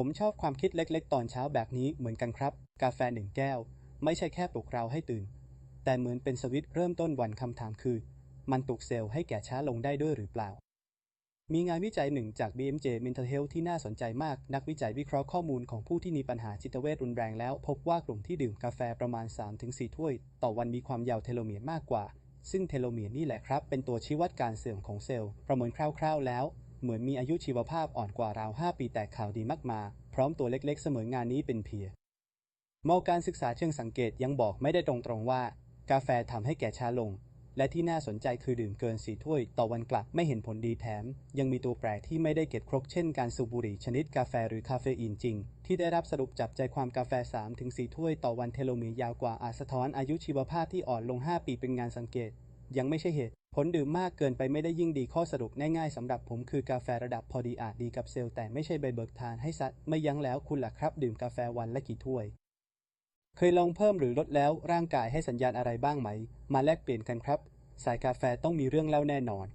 ผมชอบความคิดเล็กๆ ตอนเช้าแบบนี้เหมือนกันครับ กาแฟหนึ่งแก้ว ไม่ใช่แค่ปลุกเราให้ตื่น แต่เหมือนเป็นสวิตช์เริ่มต้นวันคำถามคือ มันปลุกเซลล์ให้แก่ช้าลงได้ด้วยหรือเปล่า มีงานวิจัยหนึ่งจาก BMJ Mental Health ที่น่าสนใจมาก นักวิจัยวิเคราะห์ข้อมูลของผู้ที่มีปัญหาจิตเวชรุนแรงแล้ว พบว่ากลุ่มที่ดื่มกาแฟประมาณ 3-4 ถ้วย ต่อวันมีความยาวเทโลเมียร์มากกว่า ซึ่งเทโลเมียร์นี่แหละครับ เป็นตัวชี้วัดการเสื่อมของเซลล์ ประเมินคร่าว ๆ แล้ว เหมือนมีอายุชีวภาพอ่อนกว่าราว 5 ปีแต่ข่าวดีมากมา พร้อมตัวเล็กๆ เสมองานนี้เป็นเพียมอการศึกษาเชิงสังเกตยังบอกไม่ได้ตรงๆว่า กาแฟทำให้แก่ช้าลง และที่น่าสนใจคือดื่มเกินสีถ้วยต่อวันกลับไม่เห็นผลดีแถม ยังมีตัวแปรที่ไม่ได้เก็ตครกเช่นการสูบบุหรี่ชนิดกาแฟหรือคาเฟอีนจริง ที่ได้รับสรุปจับใจความกาแฟ 3-4ถ้วยต่อวันเทโลเมียยาวกว่าอาจสะท้อนอายุชีวภาพที่อ่อนลง 5 ปีเป็นงานสังเกต ยังไม่ใช่เหตุ ผลดื่มมากเกินไปไม่ได้ยิ่งดีข้อสรุปง่ายๆสำหรับผมคือกาแฟระดับพอดีอาจดีกับเซลล์แต่ไม่ใช่ใบเบิกทานให้ซัดไม่ยั้งแล้วคุณล่ะครับ ดื่มกาแฟวันละกี่ถ้วย เคยลองเพิ่มหรือลดแล้วร่างกายให้สัญญาณอะไรบ้างไหม มาแลกเปลี่ยนกันครับ สายกาแฟต้องมีเรื่องเล่าแน่นอน